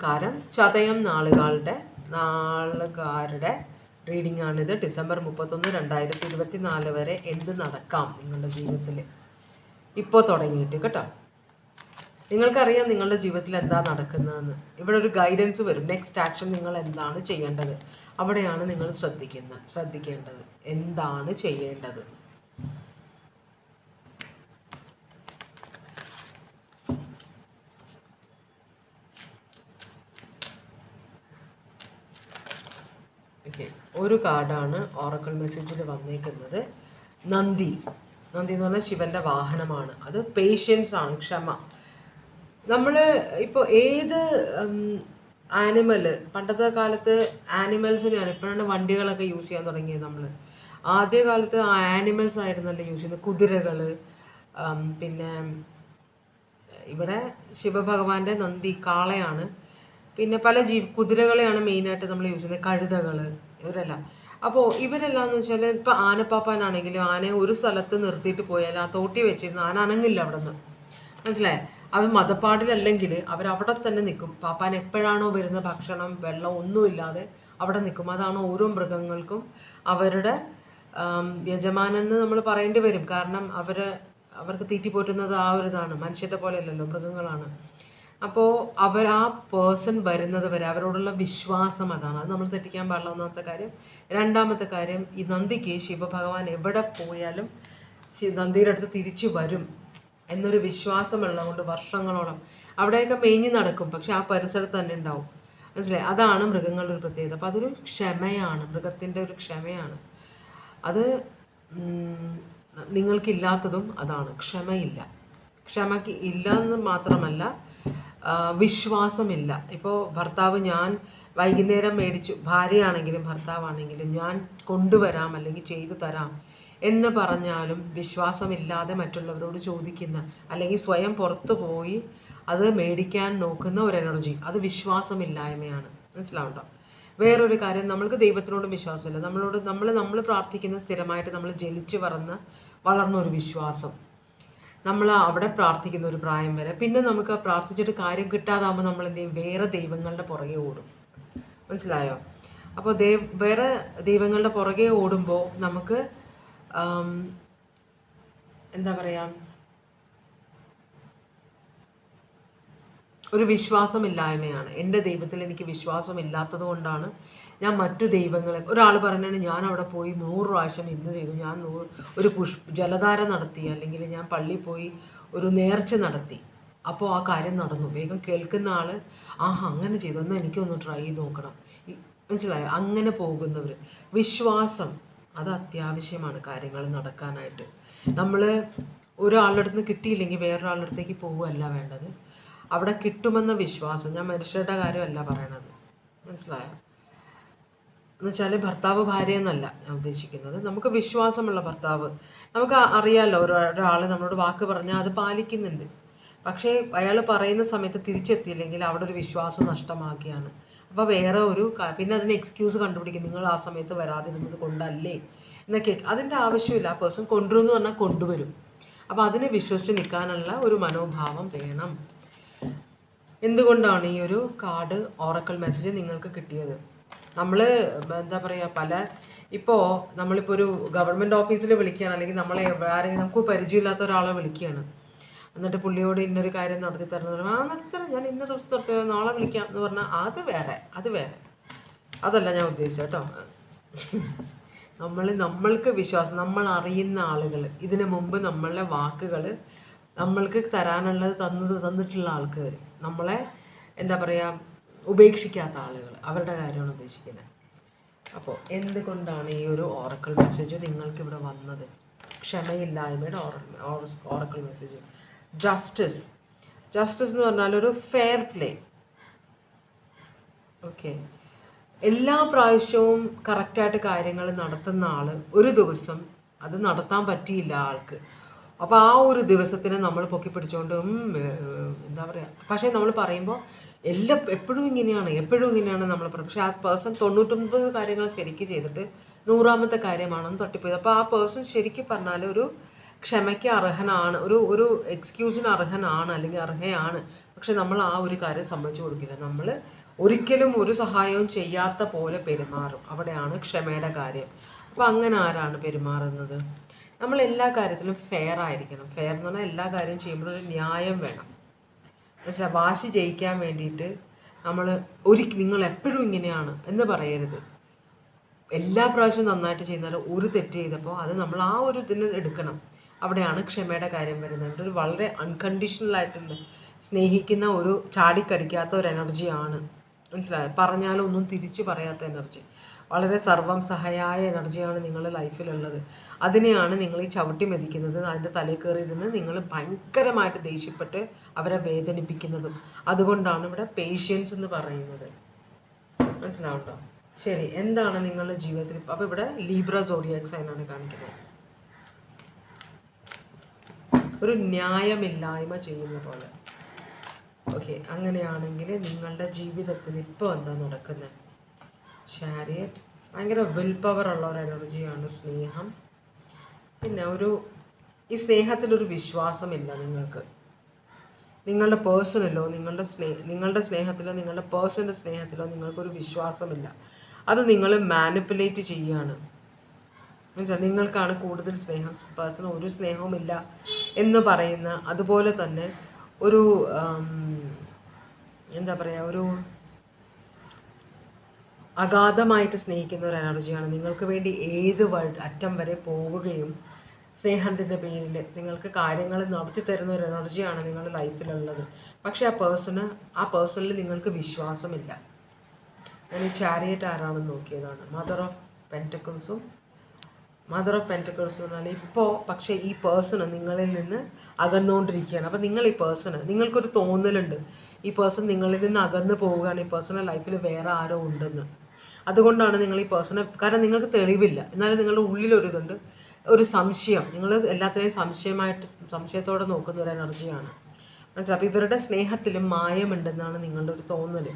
നമസ്കാരം. ചതയം നാളുകളുടെ നാളുകാരുടെ റീഡിംഗ് ആണിത്. ഡിസംബർ മുപ്പത്തൊന്ന് രണ്ടായിരത്തി ഇരുപത്തി നാല് വരെ എന്ത് നടക്കാം നിങ്ങളുടെ ജീവിതത്തിൽ ഇപ്പോൾ തുടങ്ങിയിട്ട് കേട്ടോ. നിങ്ങൾക്കറിയാം നിങ്ങളുടെ ജീവിതത്തിൽ എന്താ നടക്കുന്നതെന്ന്. ഇവിടെ ഒരു ഗൈഡൻസ് വരും. നെക്സ്റ്റ് ആക്ഷൻ നിങ്ങൾ എന്താണ് ചെയ്യേണ്ടത്? അവിടെയാണ് നിങ്ങൾ ശ്രദ്ധിക്കുന്നത് ശ്രദ്ധിക്കേണ്ടത്. എന്താണ് ചെയ്യേണ്ടത്? ഓക്കെ. ഒരു കാർഡാണ് ഓറക്കിൾ മെസ്സേജിൽ വന്നേക്കുന്നത്. നന്ദി. നന്ദി എന്ന് പറഞ്ഞാൽ ശിവന്റെ വാഹനമാണ്. അത് പേഷ്യൻസ് ആണ് ക്ഷമ. നമ്മൾ ഇപ്പോൾ ഏത് ആനിമൽ പണ്ടത്തെ കാലത്ത് ആനിമൽസിനെയാണ് ഇപ്പോഴാണ് വണ്ടികളൊക്കെ യൂസ് ചെയ്യാൻ തുടങ്ങിയത് നമ്മൾ ആദ്യ കാലത്ത് ആനിമൽസ് ആയിരുന്നല്ലോ യൂസ് ചെയ്യുന്നത് കുതിരകൾ പിന്നെ ഇവിടെ ശിവഭഗവാന്റെ നന്ദി കാളയാണ്. പിന്നെ പല ജീ കുതിരകളെയാണ് മെയിനായിട്ട് നമ്മൾ യൂസ് ചെയ്യുന്നത്. കഴുതകൾ ഇവരെല്ലാം. അപ്പോൾ ഇവരെല്ലാം എന്ന് വെച്ചാൽ ഇപ്പോൾ ആനപ്പാപ്പാനാണെങ്കിലും ആനയെ ഒരു സ്ഥലത്ത് നിർത്തിയിട്ട് പോയാൽ ആ തോട്ടി വെച്ചിരുന്ന ആന അനങ്ങില്ല അവിടെ നിന്ന് മനസ്സിലായേ? അവർ മതപ്പാടിലല്ലെങ്കിൽ അവരവിടെ തന്നെ നിൽക്കും. പാപ്പാൻ എപ്പോഴാണോ വരുന്ന ഭക്ഷണം വെള്ളം ഒന്നുമില്ലാതെ അവിടെ നിൽക്കും. അതാണ് ഓരോ മൃഗങ്ങൾക്കും അവരുടെ എന്ന് നമ്മൾ പറയേണ്ടി വരും. കാരണം അവർ അവർക്ക് തീറ്റി പോറ്റുന്നത് ആ ഒരു ഇതാണ്. മനുഷ്യരെ പോലെ അല്ലല്ലോ മൃഗങ്ങളാണ്. അപ്പോൾ അവർ ആ പേഴ്സൺ വരുന്നത് വരെ അവരോടുള്ള വിശ്വാസം അതാണ്. അത് നമ്മൾ തെറ്റിക്കാൻ പാടില്ല ഒന്നാമത്തെ കാര്യം. രണ്ടാമത്തെ കാര്യം ഈ നന്ദിക്ക് ശിവഭഗവാൻ എവിടെ പോയാലും നന്ദിയുടെ അടുത്ത് തിരിച്ചു വരും എന്നൊരു വിശ്വാസമുള്ളതുകൊണ്ട് വർഷങ്ങളോളം അവിടെയൊക്കെ മേഞ്ഞു നടക്കും. പക്ഷെ ആ പരിസരത്ത് തന്നെ ഉണ്ടാവും. മനസ്സിലായി? അതാണ് മൃഗങ്ങളുടെ ഒരു പ്രത്യേകത. അപ്പം അതൊരു ക്ഷമയാണ്. മൃഗത്തിന്റെ ഒരു ക്ഷമയാണ്. അത് നിങ്ങൾക്കില്ലാത്തതും അതാണ്. ക്ഷമയില്ല. ക്ഷമയ്ക്ക് ഇല്ല എന്ന് മാത്രമല്ല വിശ്വാസമില്ല. ഇപ്പോൾ ഭർത്താവ് ഞാൻ വൈകുന്നേരം മേടിച്ചു ഭാര്യയാണെങ്കിലും ഭർത്താവാണെങ്കിലും ഞാൻ കൊണ്ടുവരാം അല്ലെങ്കിൽ ചെയ്തു തരാം എന്ന് പറഞ്ഞാലും വിശ്വാസമില്ലാതെ മറ്റുള്ളവരോട് ചോദിക്കുന്ന അല്ലെങ്കിൽ സ്വയം പുറത്തു പോയി അത് മേടിക്കാൻ നോക്കുന്ന ഒരു എനർജി അത് വിശ്വാസമില്ലായ്മയാണ്. മനസ്സിലാവുണ്ടോ? വേറൊരു കാര്യം നമ്മൾക്ക് ദൈവത്തിനോട് വിശ്വാസമില്ല. നമ്മളോട് നമ്മൾ നമ്മൾ പ്രാർത്ഥിക്കുന്ന സ്ഥിരമായിട്ട് നമ്മൾ ജനിച്ചു വളർന്ന വളർന്ന ഒരു വിശ്വാസം. നമ്മൾ അവിടെ പ്രാർത്ഥിക്കുന്ന ഒരു പ്രായം വരെ. പിന്നെ നമുക്ക് പ്രാർത്ഥിച്ചിട്ട് കാര്യം കിട്ടാതാകുമ്പോൾ നമ്മൾ എന്ത് ചെയ്യും? വേറെ ദൈവങ്ങളുടെ പുറകെ ഓടും. മനസ്സിലായോ? അപ്പോൾ ദൈവ വേറെ ദൈവങ്ങളുടെ പുറകെ ഓടുമ്പോൾ നമുക്ക് എന്താ പറയുക ഒരു വിശ്വാസമില്ലായ്മയാണ്. എന്റെ ദൈവത്തിൽ എനിക്ക് വിശ്വാസമില്ലാത്തത് കൊണ്ടാണ് ഞാൻ മറ്റു ദൈവങ്ങളെ ഒരാൾ പറഞ്ഞാണ് ഞാൻ അവിടെ പോയി നൂറ് പ്രാവശ്യം ഇന്ന് ചെയ്തു. ഞാൻ നൂറ് ഒരു പുഷ്പ ജലധാര നടത്തി. അല്ലെങ്കിൽ ഞാൻ പള്ളിയിൽ പോയി ഒരു നേർച്ച നടത്തി. അപ്പോൾ ആ കാര്യം നടന്നു. വേഗം കേൾക്കുന്ന ആൾ ആഹാ അങ്ങനെ ചെയ്തു. എന്നാൽ എനിക്കൊന്ന് ട്രൈ ചെയ്ത് നോക്കണം. മനസ്സിലായോ? അങ്ങനെ പോകുന്നവർ വിശ്വാസം അത് അത്യാവശ്യമാണ് കാര്യങ്ങൾ നടക്കാനായിട്ട്. നമ്മൾ ഒരാളുടെ അടുത്ത് കിട്ടിയില്ലെങ്കിൽ വേറൊരാളുടെ അടുത്തേക്ക് പോവുകയല്ല വേണ്ടത്. അവിടെ കിട്ടുമെന്ന വിശ്വാസം. ഞാൻ മനുഷ്യരുടെ കാര്യമല്ല പറയണത്. മനസ്സിലായോ? എന്ന് ഭർത്താവ് ഭാര്യ എന്നല്ല ഞാൻ ഉദ്ദേശിക്കുന്നത്. നമുക്ക് വിശ്വാസമുള്ള ഭർത്താവ്. നമുക്ക് അറിയാമല്ലോ ഒരാൾ നമ്മളോട് വാക്ക് പറഞ്ഞാൽ അത് പാലിക്കുന്നുണ്ട്. പക്ഷേ അയാൾ പറയുന്ന സമയത്ത് തിരിച്ചെത്തിയില്ലെങ്കിൽ അവിടെ ഒരു വിശ്വാസം നഷ്ടമാക്കിയാണ്. അപ്പോൾ വേറെ ഒരു പിന്നെ അതിന് എക്സ്ക്യൂസ് കണ്ടുപിടിക്കും. നിങ്ങൾ ആ സമയത്ത് വരാതിരുന്നത് കൊണ്ടല്ലേ? എന്നൊക്കെ. അതിന്റെ ആവശ്യമില്ല. ആ പേഴ്സൺ കൊണ്ടുവരുമെന്ന് പറഞ്ഞാൽ കൊണ്ടുവരും. അപ്പോൾ അതിനെ വിശ്വസിച്ച് നിൽക്കാനുള്ള ഒരു മനോഭാവം വേണം. എന്തുകൊണ്ടാണ് ഈ ഒരു കാർഡ് ഓറക്കൽ മെസ്സേജ് നിങ്ങൾക്ക് കിട്ടിയത്? നമ്മൾ എന്താ പറയുക പല ഇപ്പോൾ നമ്മളിപ്പോൾ ഒരു ഗവൺമെന്റ് ഓഫീസിൽ വിളിക്കുകയാണ് അല്ലെങ്കിൽ നമ്മളെ ആരെങ്കിലും നമുക്ക് പരിചയമില്ലാത്ത ഒരാളെ വിളിക്കുകയാണ്. എന്നിട്ട് പുള്ളിയോട് ഇന്നൊരു കാര്യം നടത്തി തരണം എന്ന് പറഞ്ഞാൽ, ആ നടത്തി ഞാൻ ഇന്ന ദിവസം തൊട്ട് നാളെ വിളിക്കാം എന്ന് പറഞ്ഞാൽ അത് വേറെ അത് വേറെ. അതല്ല ഞാൻ ഉദ്ദേശിച്ചത് കേട്ടോ. നമ്മൾ നമ്മൾക്ക് വിശ്വാസം നമ്മൾ അറിയുന്ന ആളുകൾ ഇതിനു മുമ്പ് നമ്മളുടെ വാക്കുകൾ നമ്മൾക്ക് തരാനുള്ളത് തന്നത് തന്നിട്ടുള്ള ആൾക്കാർ നമ്മളെ എന്താ പറയുക ഉപേക്ഷിക്കാത്ത ആളുകൾ അവരുടെ കാര്യമാണ് ഉദ്ദേശിക്കുന്നത്. അപ്പോൾ എന്തുകൊണ്ടാണ് ഈ ഒരു ഓറക്കിൾ മെസ്സേജ് നിങ്ങൾക്ക് ഇവിടെ വന്നത്? ക്ഷമയില്ലായ്മയുടെ ഓറക്കിൾ മെസ്സേജ് ജസ്റ്റിസ് ജസ്റ്റിസ് എന്ന് പറഞ്ഞാൽ ഒരു ഫെയർ പ്ലേ ഓക്കെ എല്ലാ പ്രാവശ്യവും കറക്റ്റായിട്ട് കാര്യങ്ങൾ നടത്തുന്ന ആൾ ഒരു ദിവസം അത് നടത്താൻ പറ്റിയില്ല ആൾക്ക്. അപ്പോൾ ആ ഒരു ദിവസത്തിന് നമ്മൾ പൊക്കി പിടിച്ചുകൊണ്ട് എന്താ പറയുക പക്ഷേ നമ്മൾ പറയുമ്പോൾ എല്ലാ എപ്പോഴും ഇങ്ങനെയാണ് എപ്പോഴും ഇങ്ങനെയാണ് നമ്മൾ പക്ഷെ ആ പേഴ്സൺ തൊണ്ണൂറ്റൊമ്പത് കാര്യങ്ങൾ ശരിക്ക് ചെയ്തിട്ട് നൂറാമത്തെ കാര്യമാണെന്ന് തട്ടിപ്പോയത് അപ്പോൾ ആ പേഴ്സൺ ശരിക്കും പറഞ്ഞാൽ ഒരു ക്ഷമയ്ക്ക് അർഹനാണ് ഒരു ഒരു എക്സ്ക്യൂസിന് അർഹനാണ് അല്ലെങ്കിൽ അർഹയാണ്. പക്ഷെ നമ്മൾ ആ ഒരു കാര്യം സമ്മതിച്ചു കൊടുക്കില്ല. നമ്മൾ ഒരിക്കലും ഒരു സഹായവും ചെയ്യാത്ത പോലെ പെരുമാറും. അവിടെയാണ് ക്ഷമയുടെ കാര്യം. അപ്പോൾ അങ്ങനെ ആരാണ് പെരുമാറുന്നത്? നമ്മൾ എല്ലാ കാര്യത്തിലും ഫെയർ ആയിരിക്കണം. ഫെയർ എന്ന് പറഞ്ഞാൽ എല്ലാ കാര്യം ചെയ്യുമ്പോഴും ഒരു ന്യായം വേണം. വാശി ജയിക്കാൻ വേണ്ടിയിട്ട് നമ്മൾ ഒരു നിങ്ങൾ എപ്പോഴും ഇങ്ങനെയാണ് എന്ന് പറയരുത്. എല്ലാ പ്രാവശ്യവും നന്നായിട്ട് ചെയ്യുന്നാലും ഒരു തെറ്റ് ചെയ്തപ്പോൾ അത് നമ്മൾ ആ ഒരു ഇതിന് എടുക്കണം. അവിടെയാണ് ക്ഷമയുടെ കാര്യം വരുന്നത്. ഒരു വളരെ അൺകണ്ടീഷണൽ ആയിട്ടുള്ള സ്നേഹിക്കുന്ന ഒരു ചാടിക്കടിക്കാത്ത ഒരു എനർജിയാണ് മനസ്സിലായോ? പറഞ്ഞാലും ഒന്നും തിരിച്ചു പറയാത്ത എനർജി വളരെ സർവം സഹായായ എനർജിയാണ് നിങ്ങളുടെ ലൈഫിലുള്ളത് അതിനെയാണ് നിങ്ങൾ ഈ ചവിട്ടി മെതിക്കുന്നത്. അതിന്റെ തലയിൽ കയറി ഇരുന്ന് നിങ്ങൾ ഭയങ്കരമായിട്ട് ദേഷ്യപ്പെട്ട് അവരെ വേദനിപ്പിക്കുന്നതും. അതുകൊണ്ടാണ് ഇവിടെ പേഷ്യൻസ് എന്ന് പറയുന്നത്. മനസ്സിലാവട്ടോ? ശരി എന്താണ് നിങ്ങളുടെ ജീവിതത്തിൽ? അപ്പോൾ ഇവിടെ ലീബ്ര സോഡിയാക് സൈനാണ് കാണിക്കുന്നത്. ഒരു ന്യായമില്ലായ്മ ചെയ്യുന്ന പോലെ. ഓക്കെ അങ്ങനെയാണെങ്കിൽ നിങ്ങളുടെ ജീവിതത്തിൽ ഇപ്പോൾ എന്താ നടക്കുന്നത്? ഭയങ്കര വിൽ പവർ ഉള്ള ഒരു എനർജിയാണ് സ്നേഹം. പിന്നെ ഒരു ഈ സ്നേഹത്തിലൊരു വിശ്വാസമില്ല നിങ്ങൾക്ക്. നിങ്ങളുടെ പേഴ്സണലോ നിങ്ങളുടെ സ്നേഹ നിങ്ങളുടെ സ്നേഹത്തിലോ നിങ്ങളുടെ പേഴ്സണൽ സ്നേഹത്തിലോ നിങ്ങൾക്കൊരു വിശ്വാസമില്ല. അത് നിങ്ങൾ മാനിപ്പുലേറ്റ് ചെയ്യുകയാണ് മനസ്സിലായി നിങ്ങൾക്കാണ് കൂടുതൽ സ്നേഹം പേഴ്സണൽ ഒരു സ്നേഹവുമില്ല എന്ന് പറയുന്ന അതുപോലെ തന്നെ ഒരു എന്താ പറയുക ഒരു അഗാധമായിട്ട് സ്നേഹിക്കുന്ന ഒരു എനർജിയാണ്. നിങ്ങൾക്ക് വേണ്ടി ഏത് അറ്റം വരെ പോവുകയും സ്നേഹത്തിന്റെ പേരിൽ നിങ്ങൾക്ക് കാര്യങ്ങൾ നടത്തി തരുന്ന ഒരു എനർജിയാണ് നിങ്ങളുടെ ലൈഫിലുള്ളത്. പക്ഷെ ആ പേഴ്സണ് ആ പേഴ്സണിൽ നിങ്ങൾക്ക് വിശ്വാസമില്ല. ഞാൻ ഈ ചാരിയറ്റ് ആരാണെന്ന് നോക്കിയതാണ്. മദർ ഓഫ് പെന്റക്കിൾസും മദർ ഓഫ് പെന്റക്കിൾസ് എന്ന് പറഞ്ഞാൽ ഇപ്പോൾ പക്ഷേ ഈ പേഴ്സണ് നിങ്ങളിൽ നിന്ന് അകന്നുകൊണ്ടിരിക്കുകയാണ്. അപ്പോൾ നിങ്ങൾ ഈ പേഴ്സണ് നിങ്ങൾക്കൊരു തോന്നലുണ്ട്. ഈ പേഴ്സൺ നിങ്ങളിൽ നിന്ന് അകന്നു പോവുകയാണ്. ഈ പേഴ്സണൽ ലൈഫിൽ വേറെ ആരോ ഉണ്ടെന്ന്. അതുകൊണ്ടാണ് നിങ്ങൾ ഈ പേഴ്സണെ കാരണം നിങ്ങൾക്ക് തെളിവില്ല. എന്നാലും നിങ്ങളുടെ ഉള്ളിലൊരിതുണ്ട്. ഒരു സംശയം. നിങ്ങൾ എല്ലാത്തിനെയും സംശയമായിട്ട് സംശയത്തോടെ നോക്കുന്ന ഒരു എനർജിയാണ്. മനസ്സിലായി? അപ്പോൾ ഇവരുടെ സ്നേഹത്തിലും മായമുണ്ടെന്നാണ് നിങ്ങളുടെ ഒരു തോന്നൽ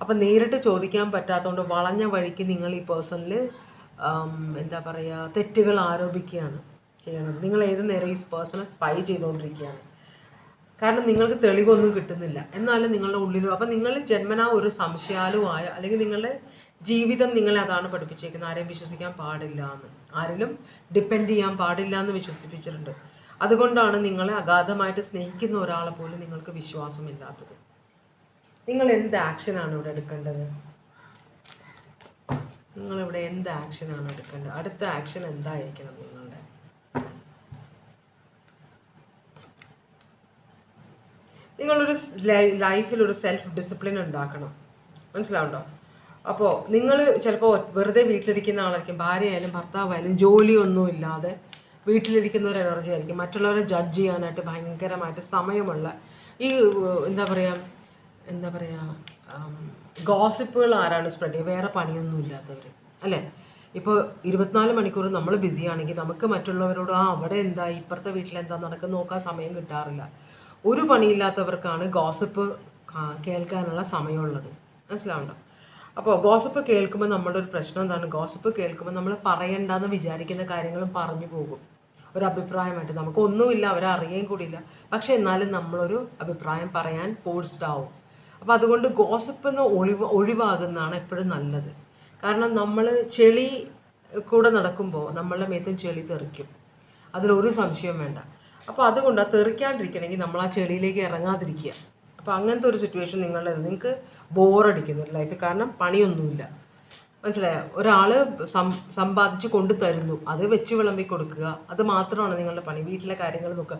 അപ്പം നേരിട്ട് ചോദിക്കാൻ പറ്റാത്തതുകൊണ്ട് വളഞ്ഞ വഴിക്ക് നിങ്ങൾ ഈ പേഴ്സണിൽ എന്താ പറയുക തെറ്റുകൾ ആരോപിക്കുകയാണ് ചെയ്യണത്. നിങ്ങൾ ഏത് നേരം ഈ പേഴ്സണെ സ്പൈ ചെയ്തുകൊണ്ടിരിക്കുകയാണ് കാരണം നിങ്ങൾക്ക് തെളിവൊന്നും കിട്ടുന്നില്ല. എന്നാലും നിങ്ങളുടെ ഉള്ളിലും അപ്പം നിങ്ങൾ ജന്മനാ ഒരു സംശയാലുമായ അല്ലെങ്കിൽ നിങ്ങളുടെ ജീവിതം നിങ്ങളെ അതാണ് പഠിപ്പിച്ചേക്കുന്നത്? ആരെയും വിശ്വസിക്കാൻ പാടില്ല എന്ന്. ആരിലും ഡിപ്പെൻഡ് ചെയ്യാൻ പാടില്ല എന്ന് വിശ്വസിപ്പിച്ചിട്ടുണ്ട്. അതുകൊണ്ടാണ് നിങ്ങളെ അഗാധമായിട്ട് സ്നേഹിക്കുന്ന ഒരാളെ പോലും നിങ്ങൾക്ക് വിശ്വാസമില്ലാത്തത്. നിങ്ങൾ എന്ത് ആക്ഷനാണ് ഇവിടെ എടുക്കേണ്ടത്? നിങ്ങൾ നിങ്ങളിവിടെ എന്ത് ആക്ഷനാണ് എടുക്കേണ്ടത്? അടുത്ത ആക്ഷൻ എന്തായിരിക്കണം നിങ്ങളുടെ? നിങ്ങളൊരു ലൈഫിൽ ഒരു സെൽഫ് ഡിസിപ്ലിൻ ഉണ്ടാക്കണം. മനസ്സിലാവുണ്ടോ? അപ്പോൾ നിങ്ങൾ ചിലപ്പോൾ വെറുതെ വീട്ടിലിരിക്കുന്ന ആളായിരിക്കും. ഭാര്യയായാലും ഭർത്താവായാലും ജോലിയൊന്നും ഇല്ലാതെ വീട്ടിലിരിക്കുന്ന ഒരു എനർജി ആയിരിക്കും മറ്റുള്ളവരെ ജഡ്ജ് ചെയ്യാനായിട്ട് ഭയങ്കരമായിട്ട് സമയമുള്ള ഈ എന്താ പറയുക എന്താ പറയുക ഗോസിപ്പുകൾ ആരാണ് സ്പ്രെഡ് ചെയ്യുക? വേറെ പണിയൊന്നും ഇല്ലാത്തവർ അല്ലേ? ഇപ്പോൾ ഇരുപത്തിനാല് മണിക്കൂർ നമ്മൾ ബിസി ആണെങ്കിൽ നമുക്ക് മറ്റുള്ളവരോട് ആ അവിടെ എന്താ? ഇപ്പുറത്തെ വീട്ടിൽ എന്താ നടക്കുന്ന നോക്കാൻ സമയം കിട്ടാറില്ല. ഒരു പണിയില്ലാത്തവർക്കാണ് ഗോസിപ്പ് കേൾക്കാനുള്ള സമയമുള്ളത്. മനസ്സിലാവുണ്ടോ? അപ്പോൾ ഗോസിപ്പ് കേൾക്കുമ്പോൾ നമ്മുടെ ഒരു പ്രശ്നം എന്താണ്? ഗോസിപ്പ് കേൾക്കുമ്പോൾ നമ്മൾ പറയണ്ടെന്ന് വിചാരിക്കുന്ന കാര്യങ്ങളും പറഞ്ഞു പോകും. ഒരു അഭിപ്രായമായിട്ട്. നമുക്കൊന്നുമില്ല അവരെ അറിയുകയും കൂടിയില്ല. പക്ഷെ എന്നാലും നമ്മളൊരു അഭിപ്രായം പറയാൻ ഫോഴ്സ്ഡ് ആവും. അപ്പോൾ അതുകൊണ്ട് ഗോസിപ്പ് എന്ന് ഒഴിവ് ഒഴിവാകുന്നതാണ് എപ്പോഴും നല്ലത്. കാരണം നമ്മൾ ചെളി കൂടെ നടക്കുമ്പോൾ നമ്മളുടെ മേത്തും ചെളി തെറിക്കും. അതിലൊരു സംശയം വേണ്ട. അപ്പോൾ അതുകൊണ്ട് ആ തെറിക്കാണ്ടിരിക്കണമെങ്കിൽ നമ്മൾ ആ ചെളിയിലേക്ക് ഇറങ്ങാതിരിക്കുക. അപ്പോൾ അങ്ങനത്തെ ഒരു സിറ്റുവേഷൻ നിങ്ങളുടെ നിങ്ങൾക്ക് ബോറടിക്കുന്നു ലൈഫ് കാരണം പണിയൊന്നുമില്ല. മനസ്സിലായോ? ഒരാൾ സമ്പാദിച്ച് കൊണ്ടു തരുന്നു. അത് വെച്ച് വിളമ്പി കൊടുക്കുക. അത് മാത്രമാണ് നിങ്ങളുടെ പണി. വീട്ടിലെ കാര്യങ്ങൾ നോക്കുക.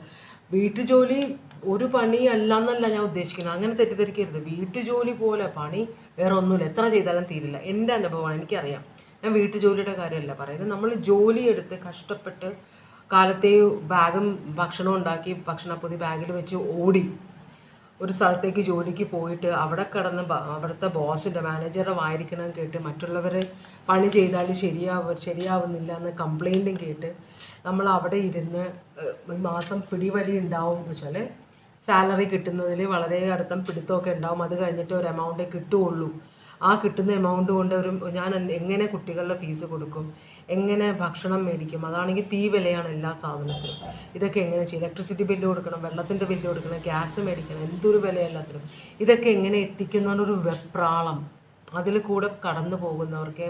വീട്ടു ജോലി ഒരു പണി അല്ല എന്നല്ല ഞാൻ ഉദ്ദേശിക്കുന്നത്. അങ്ങനെ തെറ്റിദ്ധരിക്കരുത്. വീട്ടു ജോലി പോലെ പണി വേറെ ഒന്നുമില്ല. എത്ര ചെയ്താലും തീരില്ല. എന്റെ അനുഭവമാണ് എനിക്കറിയാം. ഞാൻ വീട്ടു ജോലിയുടെ കാര്യമല്ല പറയുന്നത്. നമ്മൾ ജോലി എടുത്ത് കഷ്ടപ്പെട്ട് കാലത്തെ ബാഗും ഭക്ഷണവും ഉണ്ടാക്കി ഭക്ഷണപ്പൊതി ബാഗിൽ വെച്ച് ഓടി ഒരു സ്ഥലത്തേക്ക് ജോലിക്ക് പോയിട്ട് അവിടെ കിടന്ന് അവിടുത്തെ ബോസിന്റെ മാനേജറുടെ വായിരിക്കണം കേട്ട് മറ്റുള്ളവർ പണി ചെയ്താൽ ശരിയാവ ശരിയാവുന്നില്ല എന്ന് കംപ്ലൈന്റും കേട്ട് നമ്മൾ അവിടെ ഇരുന്ന് ഒരു മാസം പിടിവലി ഉണ്ടാവും എന്ന് വെച്ചാൽ സാലറി കിട്ടുന്നതിൽ വളരെ അടുത്തം പിടുത്തമൊക്കെ ഉണ്ടാവും. അത് കഴിഞ്ഞിട്ട് ഒരു എമൗണ്ടേ കിട്ടുകയുള്ളൂ. ആ കിട്ടുന്ന എമൗണ്ട് കൊണ്ട് ഒരു ഞാൻ എങ്ങനെ കുട്ടികളുടെ ഫീസ് കൊടുക്കും? എങ്ങനെ ഭക്ഷണം മേടിക്കും? അതാണെങ്കിൽ തീ വിലയാണ് എല്ലാ സാധനത്തിനും. ഇതൊക്കെ എങ്ങനെ ചെയ്യും? ഇലക്ട്രിസിറ്റി ബില്ല് കൊടുക്കണം വെള്ളത്തിന്റെ ബില്ല് കൊടുക്കണം ഗ്യാസ് മേടിക്കണം എന്തൊരു വില എല്ലാത്തിനും ഇതൊക്കെ എങ്ങനെ എത്തിക്കുന്നൊരു വെപ്രാളം. അതിൽ കൂടെ കടന്നു പോകുന്നവർക്ക്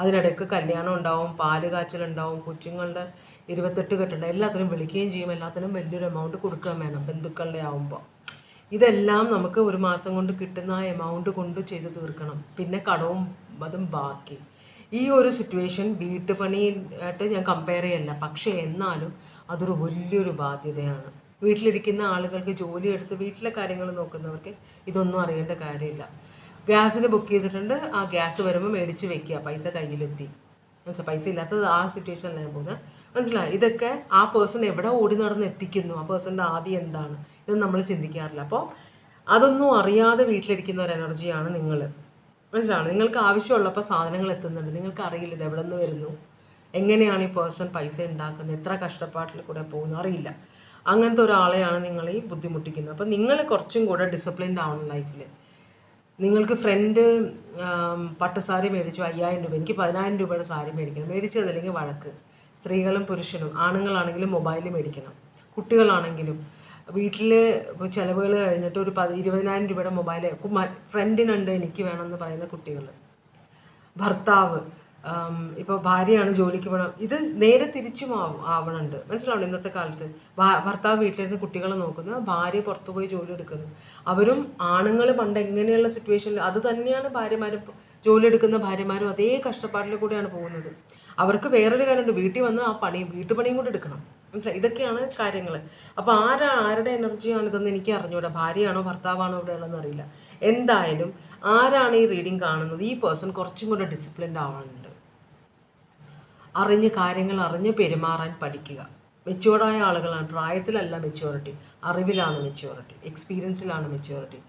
അതിനിടയ്ക്ക് കല്യാണം ഉണ്ടാവും പാൽ കാച്ചലുണ്ടാവും കൊച്ചുങ്ങളുടെ ഇരുപത്തെട്ട് കെട്ടുണ്ടാവും എല്ലാത്തിനും വിളിക്കുകയും ചെയ്യും. എല്ലാത്തിനും വലിയൊരു എമൗണ്ട് കൊടുക്കുകയും വേണം ബന്ധുക്കളുടെ ആവുമ്പോൾ ഇതെല്ലാം നമുക്ക് ഒരു മാസം കൊണ്ട് കിട്ടുന്ന എമൗണ്ട് കൊണ്ട് ചെയ്ത് തീർക്കണം. പിന്നെ കടവും അതും ബാക്കി. ഈ ഒരു സിറ്റുവേഷൻ വീട്ടുപണിയായിട്ട് ഞാൻ കമ്പയർ ചെയ്യല്ല. പക്ഷേ എന്നാലും അതൊരു വലിയൊരു ബാധ്യതയാണ്. വീട്ടിലിരിക്കുന്ന ആളുകൾക്ക് ജോലി എടുത്ത് വീട്ടിലെ കാര്യങ്ങൾ നോക്കുന്നവർക്ക് ഇതൊന്നും അറിയേണ്ട കാര്യമില്ല. ഗ്യാസിന് ബുക്ക് ചെയ്തിട്ടുണ്ട്. ആ ഗ്യാസ് വരുമ്പോൾ മേടിച്ച് വെക്കുക. പൈസ കയ്യിലെത്തി. പൈസ ഇല്ലാത്തത് ആ സിറ്റുവേഷനിലാണ് പോകുന്നത്. മനസ്സിലായി? ഇതൊക്കെ ആ പേഴ്സൺ എവിടെ ഓടി നടന്ന് എത്തിക്കുന്നു? ആ പേഴ്സന്റെ ആദ്യം എന്താണ്? ഇത് നമ്മൾ ചിന്തിക്കാറില്ല. അപ്പോൾ അതൊന്നും അറിയാതെ വീട്ടിലിരിക്കുന്ന ഒരു എനർജിയാണ് നിങ്ങൾ മനസ്സിലാണ് നിങ്ങൾക്ക് ആവശ്യമുള്ളപ്പോൾ സാധനങ്ങൾ എത്തുന്നുണ്ട്. നിങ്ങൾക്ക് അറിയില്ല ഇത് എവിടെ നിന്ന് വരുന്നു. എങ്ങനെയാണ് ഈ പേഴ്സൺ പൈസ ഉണ്ടാക്കുന്നത്? എത്ര കഷ്ടപ്പാട്ടിൽ കൂടെ പോകുന്നു? അറിയില്ല. അങ്ങനത്തെ ഒരാളെയാണ് നിങ്ങൾ ഈ ബുദ്ധിമുട്ടിക്കുന്നത്. അപ്പം നിങ്ങൾ കുറച്ചും കൂടെ ഡിസിപ്ലിൻഡ് ആവണം ലൈഫിൽ നിങ്ങൾക്ക് ഫ്രണ്ട് പട്ടുസാരി മേടിച്ചു അയ്യായിരം രൂപ എനിക്ക് പതിനായിരം രൂപയുടെ സാരി മേടിക്കണം. മേടിച്ചതല്ലെങ്കിൽ വഴക്ക്. സ്ത്രീകളും പുരുഷനും ആണുങ്ങളാണെങ്കിലും മൊബൈൽ മേടിക്കണം. കുട്ടികളാണെങ്കിലും. വീട്ടിൽ ചിലവുകൾ കഴിഞ്ഞിട്ട് ഒരു പതി ഇരുപതിനായിരം രൂപയുടെ മൊബൈൽ ഫ്രണ്ടിനുണ്ട് എനിക്ക് വേണമെന്ന് പറയുന്ന കുട്ടികൾ ഭർത്താവ് ഇപ്പോൾ ഭാര്യയാണ് ജോലിക്ക് പോകണം ഇത് നേരെ തിരിച്ചും ആവും ആവണുണ്ട്. മനസ്സിലാവണം ഇന്നത്തെ കാലത്ത്? ഭർത്താവ് വീട്ടിലിരുന്ന് കുട്ടികളെ നോക്കുന്നു ഭാര്യ പുറത്തു പോയി ജോലി എടുക്കുന്നു. അവരും ആണുങ്ങൾ പണ്ട് എങ്ങനെയുള്ള സിറ്റുവേഷനിൽ അത് തന്നെയാണ് ഭാര്യമാരും ജോലി എടുക്കുന്ന ഭാര്യമാരും അതേ കഷ്ടപ്പാടിൽ കൂടെയാണ് പോകുന്നത്. അവർക്ക് വേറൊരു കാര്യമുണ്ട്. വീട്ടിൽ വന്ന് ആ പണി വീട്ടുപണിയും കൂടി എടുക്കണം. മനസ്സിലായി? ഇതൊക്കെയാണ് കാര്യങ്ങൾ അപ്പോൾ ആരാ ആരുടെ എനർജിയാണ് ഇതൊന്നും എനിക്ക് അറിഞ്ഞൂടാ. ഭാര്യയാണോ ഭർത്താവാണോ ഇവിടെ ഉള്ളതെന്ന് അറിയില്ല. എന്തായാലും ആരാണ് ഈ റീഡിങ് കാണുന്നത്? ഈ പേഴ്സൺ കുറച്ചും കൂടെ ഡിസിപ്ലിൻഡ് ആവാനുണ്ട്. അറിഞ്ഞ് കാര്യങ്ങൾ അറിഞ്ഞ് പെരുമാറാൻ പഠിക്കുക. മെച്യൂർഡായ ആളുകളാണ്. പ്രായത്തിലല്ല മെച്യൂരിറ്റി അറിവിലാണ് മെച്യൂരിറ്റി എക്സ്പീരിയൻസിലാണ് മെച്യൂരിറ്റി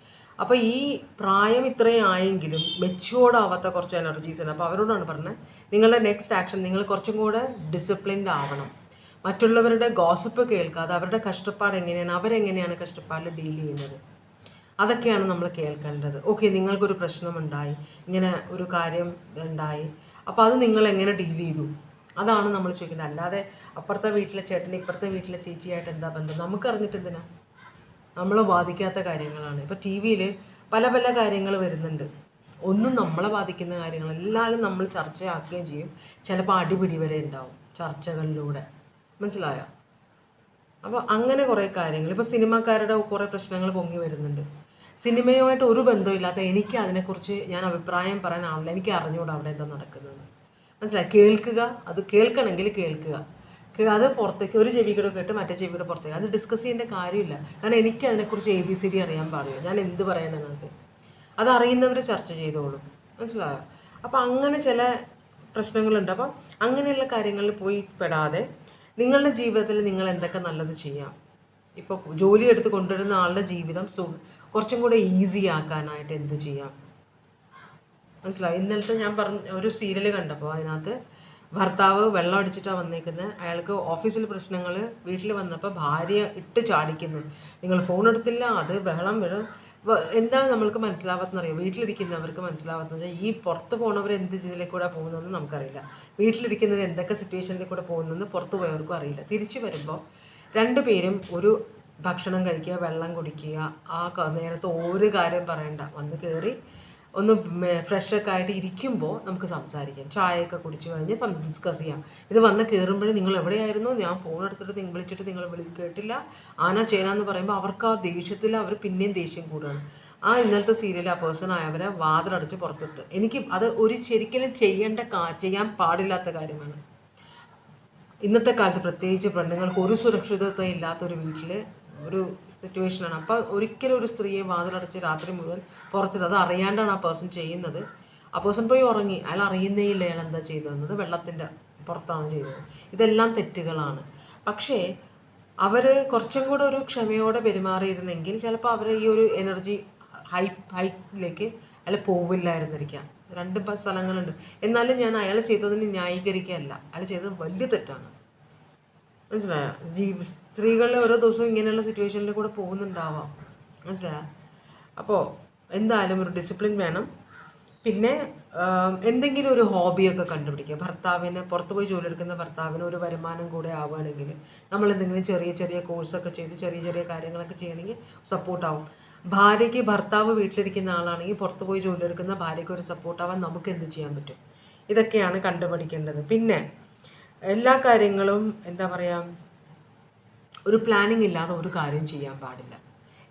അപ്പോൾ ഈ പ്രായം ഇത്രയും ആയെങ്കിലും മെച്ചുവേർഡ് ആവാത്ത കുറച്ച് എനർജീസ് ഉണ്ട്. അപ്പോൾ അവരോടാണ് പറഞ്ഞത് നിങ്ങളുടെ നെക്സ്റ്റ് ആക്ഷൻ നിങ്ങൾ കുറച്ചും കൂടെ ഡിസിപ്ലിൻഡ് ആവണം. മറ്റുള്ളവരുടെ ഗോസിപ്പ് കേൾക്കാതെ അവരുടെ കഷ്ടപ്പാട് എങ്ങനെയാണ് അവരെങ്ങനെയാണ് കഷ്ടപ്പാടിൽ ഡീൽ ചെയ്യുന്നത്? അതൊക്കെയാണ് നമ്മൾ കേൾക്കേണ്ടത്. ഓക്കെ നിങ്ങൾക്കൊരു പ്രശ്നമുണ്ടായി ഇങ്ങനെ ഒരു കാര്യം ഉണ്ടായി അപ്പോൾ അത് നിങ്ങൾ എങ്ങനെ ഡീൽ ചെയ്തു? അതാണ് നമ്മൾ ചോദിക്കുന്നത്. അല്ലാതെ അപ്പുറത്തെ വീട്ടിലെ ചേട്ടൻ ഇപ്പുറത്തെ വീട്ടിലെ ചേച്ചിയായിട്ട് എന്താ ബന്ധം? നമുക്കറിഞ്ഞിട്ട് എന്തിനാ നമ്മളെ ബാധിക്കാത്ത കാര്യങ്ങളാണ്. ഇപ്പോൾ ടി വിയിൽ പല പല കാര്യങ്ങൾ വരുന്നുണ്ട്. ഒന്നും നമ്മളെ ബാധിക്കുന്ന കാര്യങ്ങൾ എല്ലാവരും നമ്മൾ ചർച്ചയാക്കുകയും ചെയ്യും. ചിലപ്പോൾ അടിപിടി വരെ ഉണ്ടാവും ചർച്ചകളിലൂടെ. മനസ്സിലായോ? അപ്പോൾ അങ്ങനെ കുറേ കാര്യങ്ങൾ ഇപ്പോൾ സിനിമാക്കാരുടെ കുറേ പ്രശ്നങ്ങൾ പൊങ്ങി വരുന്നുണ്ട്. സിനിമയുമായിട്ട് ഒരു ബന്ധമില്ലാത്ത എനിക്ക് അതിനെക്കുറിച്ച് ഞാൻ അഭിപ്രായം പറയാൻ എനിക്ക് അറിഞ്ഞുകൂടാ അവിടെ എന്താ നടക്കുന്നത്. മനസ്സിലായി? കേൾക്കുക. അത് കേൾക്കണമെങ്കിൽ കേൾക്കുക. അത് പുറത്തേക്ക് ഒരു ചെവി കൂടെ കേട്ട് മറ്റേ ചെവി പുറത്തേക്ക്. അത് ഡിസ്കസ് ചെയ്യേണ്ട കാര്യമില്ല. കാരണം എനിക്ക് അതിനെക്കുറിച്ച് എ ബി സി ഡി അറിയാൻ പാടില്ല. ഞാൻ എന്ത് പറയാൻ അതിനകത്ത്? അത് അറിയുന്നവർ ചർച്ച ചെയ്തോളൂ. മനസ്സിലായോ? അപ്പം അങ്ങനെ ചില പ്രശ്നങ്ങളുണ്ട്. അപ്പം അങ്ങനെയുള്ള കാര്യങ്ങളിൽ പോയി പെടാതെ നിങ്ങളുടെ ജീവിതത്തിൽ നിങ്ങൾ എന്തൊക്കെ നല്ലത് ചെയ്യാം? ഇപ്പോൾ ജോലി എടുത്ത് കൊണ്ടുവരുന്ന ആളുടെ ജീവിതം സു കുറച്ചും കൂടെ ഈസി ആക്കാനായിട്ട് എന്ത് ചെയ്യാം? മനസ്സിലായി? ഇന്നലത്തെ ഞാൻ പറഞ്ഞ ഒരു സീരിയൽ കണ്ടപ്പോൾ അതിനകത്ത് ഭർത്താവ് വെള്ളം അടിച്ചിട്ടാണ് വന്നേക്കുന്നത് അയാൾക്ക് ഓഫീസിൽ പ്രശ്നങ്ങൾ വീട്ടിൽ വന്നപ്പോൾ ഭാര്യ ഇട്ട് ചാടിക്കുന്നു. നിങ്ങൾ ഫോൺ എടുത്തില്ല അത് ബഹളം വരും. വ- എന്താ നമ്മൾക്ക് മനസ്സിലാവാത്തെന്നറിയോ വീട്ടിലിരിക്കുന്നവർക്ക് മനസ്സിലാവാത്തെന്ന് വെച്ചാൽ ഈ പുറത്ത് പോണവർ എന്ത് ഇതിലേക്ക് കൂടെ പോകുന്നതെന്ന് നമുക്കറിയില്ല. വീട്ടിലിരിക്കുന്നത് എന്തൊക്കെ സിറ്റുവേഷനിൽ കൂടെ പോകുന്നതെന്ന് പുറത്ത് പോയവർക്കും അറിയില്ല. തിരിച്ചു വരുമ്പോൾ രണ്ടുപേരും ഒരു ഭക്ഷണം കഴിക്കുക വെള്ളം കുടിക്കുക ആ നേരത്തെ ഒരു കാര്യം പറയണ്ട. വന്ന് കയറി ഒന്ന് ഫ്രഷ് ഒക്കെ ആയിട്ട് ഇരിക്കുമ്പോൾ നമുക്ക് സംസാരിക്കാം. ചായയൊക്കെ കുടിച്ച് കഴിഞ്ഞ് ഡിസ്കസ് ചെയ്യാം. ഇത് വന്ന് കയറുമ്പോഴേ നിങ്ങൾ എവിടെയായിരുന്നു? ഞാൻ ഫോൺ എടുത്തിട്ട് നിങ്ങൾ വിളിച്ചിട്ട് നിങ്ങൾ വിളി കേട്ടില്ല. ആന ചേന എന്ന് പറയുമ്പോൾ അവർക്ക് ആ ദേഷ്യത്തിൽ അവർ പിന്നെയും ദേഷ്യം കൂടുകയാണ് ആ ഇന്നലത്തെ സീരിയൽ ആ പേഴ്സൺ ആയവരെ വാതിലടച്ച് പുറത്തിട്ട്. എനിക്ക് അത് ഒരു ശരിക്കലും ചെയ്യേണ്ട കാ ചെയ്യാൻ പാടില്ലാത്ത കാര്യമാണ്. ഇന്നത്തെ കാലത്ത് പ്രത്യേകിച്ച് പെണ്ണുങ്ങൾക്ക് ഒരു സുരക്ഷിതത്വം ഇല്ലാത്ത ഒരു വീട്ടിൽ ഒരു സിറ്റുവേഷനാണ് അപ്പോൾ ഒരിക്കലും ഒരു സ്ത്രീയെ വാതിലടച്ച് രാത്രി മുഴുവൻ പുറത്തിട്ട് അത് അറിയാണ്ടാണ് ആ പേഴ്സൺ ചെയ്യുന്നത്. ആ പേഴ്സൺ പോയി ഉറങ്ങി. അയാൾ അറിയുന്നേ ഇല്ല അയാൾ എന്താ ചെയ്തതെന്നത് വെള്ളത്തിന്റെ പുറത്താണ് ചെയ്തത് ഇതെല്ലാം തെറ്റുകളാണ്. പക്ഷേ അവർ കുറച്ചും കൂടെ ഒരു ക്ഷമയോടെ പെരുമാറിയിരുന്നെങ്കിൽ ചിലപ്പോൾ അവർ ഈ ഒരു എനർജി ഹൈ ഹൈക്കിലേക്ക് അയാൾ പോവില്ലായിരുന്നിരിക്കാം. രണ്ട് സ്ഥലങ്ങളുണ്ട്. എന്നാലും ഞാൻ അയാൾ ചെയ്തതിന് ന്യായീകരിക്കുകയല്ല. അയാൾ ചെയ്തത് വലിയ തെറ്റാണ്. മനസ്സിലായോ? ജീവി സ്ത്രീകൾ ഓരോ ദിവസവും ഇങ്ങനെയുള്ള സിറ്റുവേഷനിൽ കൂടെ പോകുന്നുണ്ടാവാം. മനസ്സിലായോ? അപ്പോൾ എന്തായാലും ഒരു ഡിസിപ്ലിൻ വേണം. പിന്നെ എന്തെങ്കിലും ഒരു ഹോബിയൊക്കെ കണ്ടുപിടിക്കുക. ഭർത്താവിന് പുറത്ത് പോയി ജോലി എടുക്കുന്ന ഭർത്താവിന് ഒരു വരുമാനം കൂടെ ആവുകയാണെങ്കിൽ നമ്മൾ എന്തെങ്കിലും ചെറിയ ചെറിയ കോഴ്സൊക്കെ ചെയ്ത് ചെറിയ ചെറിയ കാര്യങ്ങളൊക്കെ ചെയ്യണമെങ്കിൽ സപ്പോർട്ടാവും ഭാര്യയ്ക്ക് ഭർത്താവ് വീട്ടിലിരിക്കുന്ന ആളാണെങ്കിൽ പുറത്ത് പോയി ജോലി എടുക്കുന്ന ഭാര്യയ്ക്ക് ഒരു സപ്പോർട്ടാവാൻ നമുക്ക് എന്ത് ചെയ്യാൻ പറ്റും? ഇതൊക്കെയാണ് കണ്ടുപിടിക്കേണ്ടത്. പിന്നെ എല്ലാ കാര്യങ്ങളും എന്താ പറയുക ഒരു പ്ലാനിങ് ഇല്ലാതെ ഒരു കാര്യം ചെയ്യാൻ പാടില്ല.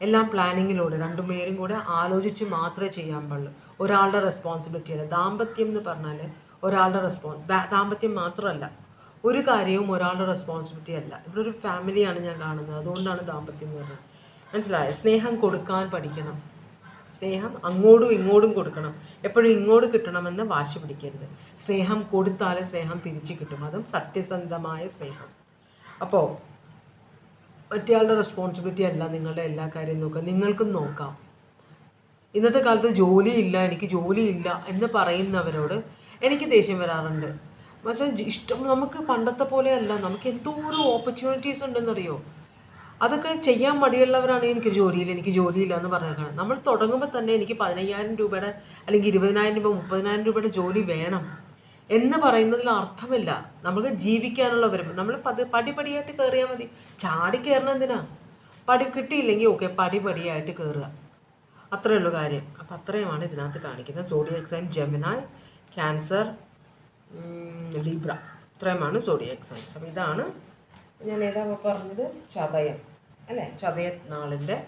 എല്ലാം പ്ലാനിങ്ങിലൂടെ രണ്ടു പേരും കൂടെ ആലോചിച്ച് മാത്രമേ ചെയ്യാൻ പാടുള്ളൂ. ഒരാളുടെ റെസ്പോൺസിബിലിറ്റി അല്ല. ദാമ്പത്യം എന്ന് പറഞ്ഞാൽ ഒരാളുടെ റെസ്പോൺസ് ദാമ്പത്യം മാത്രമല്ല. ഒരു കാര്യവും ഒരാളുടെ റെസ്പോൺസിബിലിറ്റി അല്ല. ഇവിടെ ഒരു ഫാമിലിയാണ് ഞാൻ കാണുന്നത്. അതുകൊണ്ടാണ് ദാമ്പത്യം എന്ന് പറയുന്നത്. മനസ്സിലായോ? സ്നേഹം കൊടുക്കാൻ പഠിക്കണം. സ്നേഹം അങ്ങോട്ടും ഇങ്ങോട്ടും കൊടുക്കണം. എപ്പോഴും ഇങ്ങോട്ട് കിട്ടണമെന്ന് വാശി പിടിക്കരുത്. സ്നേഹം കൊടുത്താൽ സ്നേഹം തിരിച്ചു കിട്ടും. അതും സത്യസന്ധമായ സ്നേഹം. അപ്പോൾ മറ്റേയാളുടെ റെസ്പോൺസിബിലിറ്റി അല്ല നിങ്ങളുടെ എല്ലാ കാര്യം നോക്കുക. നിങ്ങൾക്കും നോക്കാം. ഇന്നത്തെ കാലത്ത് ജോലിയില്ല എനിക്ക് ജോലിയില്ല എന്ന് പറയുന്നവരോട് എനിക്ക് ദേഷ്യം വരാറുണ്ട്. പക്ഷേ ഇഷ്ടം നമുക്ക് പണ്ടത്തെ പോലെയല്ല. നമുക്ക് എന്തോരം ഓപ്പർച്യൂണിറ്റീസ് ഉണ്ടെന്നറിയോ? അതൊക്കെ ചെയ്യാൻ മടിയുള്ളവരാണ് എനിക്ക് ജോലിയില്ല എനിക്ക് ജോലിയില്ല എന്ന് പറഞ്ഞേക്കണം നമ്മൾ തുടങ്ങുമ്പോൾ തന്നെ എനിക്ക് പതിനയ്യായിരം രൂപയുടെ അല്ലെങ്കിൽ ഇരുപതിനായിരം രൂപ മുപ്പതിനായിരം രൂപയുടെ ജോലി വേണം. എന്ന് പറയുന്നതിൽ അർത്ഥമില്ല. നമുക്ക് ജീവിക്കാനുള്ള വരുമ്പോൾ നമ്മൾ പതി പടിപടിയായിട്ട് കയറിയാൽ മതി. ചാടി കയറണം എന്തിനാ? പടി കിട്ടിയില്ലെങ്കിൽ ഓക്കെ പടിപടിയായിട്ട് കയറുക അത്രയേ ഉള്ളൂ കാര്യം. അപ്പം അത്രയുമാണ് ഇതിനകത്ത് കാണിക്കുന്നത്. Zodiac sign Gemini cancer Libra ഇത്രയുമാണ് സോഡിയക് സൈൻസ് അപ്പം ഇതാണ് ഞാൻ ഏതാ പറഞ്ഞത്? ചതയം. അല്ലേ? ചതയ നാളിന്റെ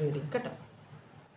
റീഡിങ് കേട്ടോ.